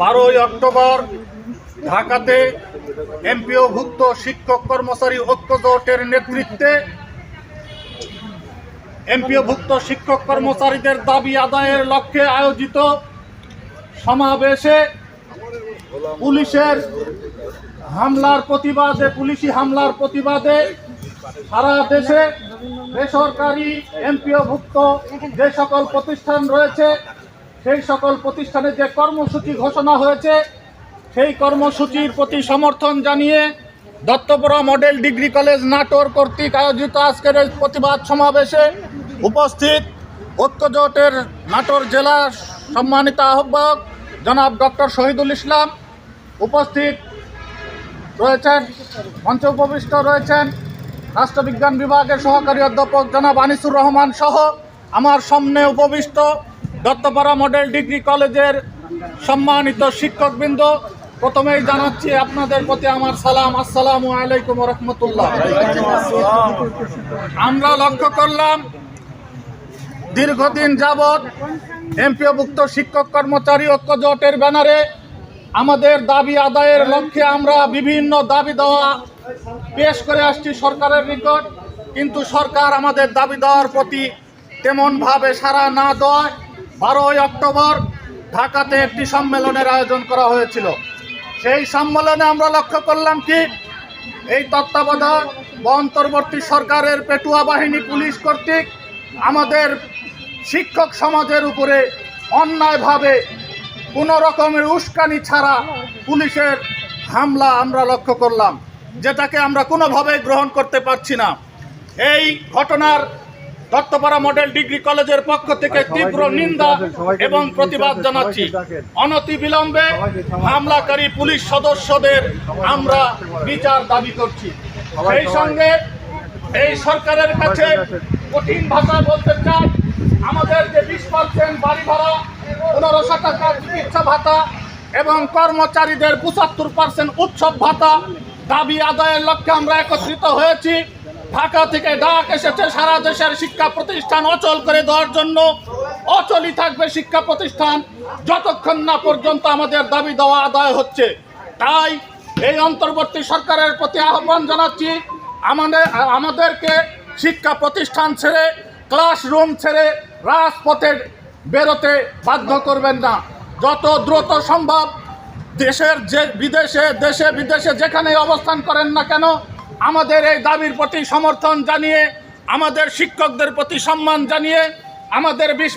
বারোই অক্টোবর, ঢাকাতে এমপিওভুক্ত শিক্ষক কর্মচারী ঐক্য জোটের নেতৃত্বে এমপিওভুক্ত শিক্ষক কর্মচারীদের দাবি আদায়ের লক্ষ্যে আয়োজিত সমাবেশে পুলিশের হামলার প্রতিবাদে, পুলিশি হামলার প্রতিবাদে সারা দেশে বেসরকারি এমপিওভুক্ত যে সকল প্রতিষ্ঠান রয়েছে, সেই সকল প্রতিষ্ঠানে যে কর্মসূচি ঘোষণা হয়েছে, সেই কর্মসূচির প্রতি সমর্থন জানিয়ে Dattapura model degree college Natore কর্তৃক আয়োজিত আজকের এই প্রতিবাদ সমাবেশে উপস্থিত ঐক্যজোটের নাটোর জেলা সম্মানিত আহ্বায়ক জনাব ডক্টর শহীদুল ইসলাম উপস্থিত রয়েছেন, মঞ্চে উপবিষ্ট রয়েছেন রাষ্ট্রবিজ্ঞান বিভাগের সহকারী অধ্যাপক জনাব আনিসুর রহমান সহ আমার সামনে উপবিষ্ট দত্তপাড়া মডেল ডিগ্রি কলেজের সম্মানিত শিক্ষকবৃন্দ। প্রথমেই জানাচ্ছি আপনাদের প্রতি আমার সালাম। আসসালামু আলাইকুম রহমতুল্লাহ। আমরা লক্ষ্য করলাম, দীর্ঘদিন যাবৎ এমপিওভুক্ত শিক্ষক কর্মচারী ঐক্য জোটের ব্যানারে আমাদের দাবি আদায়ের লক্ষ্যে আমরা বিভিন্ন দাবি দেওয়া পেশ করে আসছি সরকারের নিকট, কিন্তু সরকার আমাদের দাবি দেওয়ার প্রতি তেমনভাবে সাড়া না দেওয়ায় বারোই অক্টোবর ঢাকাতে একটি সম্মেলনের আয়োজন করা হয়েছিল। সেই সম্মেলনে আমরা লক্ষ্য করলাম কি, এই তত্ত্বাবধায়ক বা অন্তর্বর্তী সরকারের পেটুয়া বাহিনী পুলিশ কর্তৃক আমাদের শিক্ষক সমাজের উপরে অন্যায়ভাবে কোনো রকমের উস্কানি ছাড়া পুলিশের হামলা আমরা লক্ষ্য করলাম। যেটাকে আমরা কোনোভাবে গ্রহণ করতে পারছি না। এই ঘটনার দত্তপাড়া মডেল ডিগ্রি কলেজের পক্ষ থেকে তীব্র নিন্দা এবং প্রতিবাদ জানাচ্ছি। অনতি বিলম্বে হামলাকারী পুলিশ সদস্যদের আমরা বিচার দাবি করছি। সেই সঙ্গে এই সরকারের কাছে কঠিন ভাষা বলতে চান আমাদের যে বিশ পার্সেন্ট বাড়ি ভাড়া পনেরোশো টাকা চিকিৎসা ভাতা এবং কর্মচারীদের পঁচাত্তর পার্সেন্ট উৎসব ভাতা দাবি আদায়ের লক্ষ্যে আমরা একত্রিত হয়েছি। ঢাকা থেকে ডাক এসেছে, সারা দেশের শিক্ষা প্রতিষ্ঠান অচল করে দেওয়ার জন্য। অচলই থাকবে শিক্ষা প্রতিষ্ঠান, যতক্ষণ না পর্যন্ত আমাদের দাবি দেওয়া আদায় হচ্ছে। তাই এই অন্তর্বর্তী সরকারের প্রতি আহ্বান জানাচ্ছি, আমাদের, আমাদেরকে শিক্ষা প্রতিষ্ঠান ছেড়ে, ক্লাসরুম ছেড়ে রাজপথে বেরোতে বাধ্য করবেন না। যত দ্রুত সম্ভব দেশের যে বিদেশে, দেশে বিদেশে যেখানে অবস্থান করেন না কেন, আমাদের এই দাবির প্রতি সমর্থন জানিয়ে, আমাদের শিক্ষকদের প্রতি সম্মান জানিয়ে, আমাদের বিশ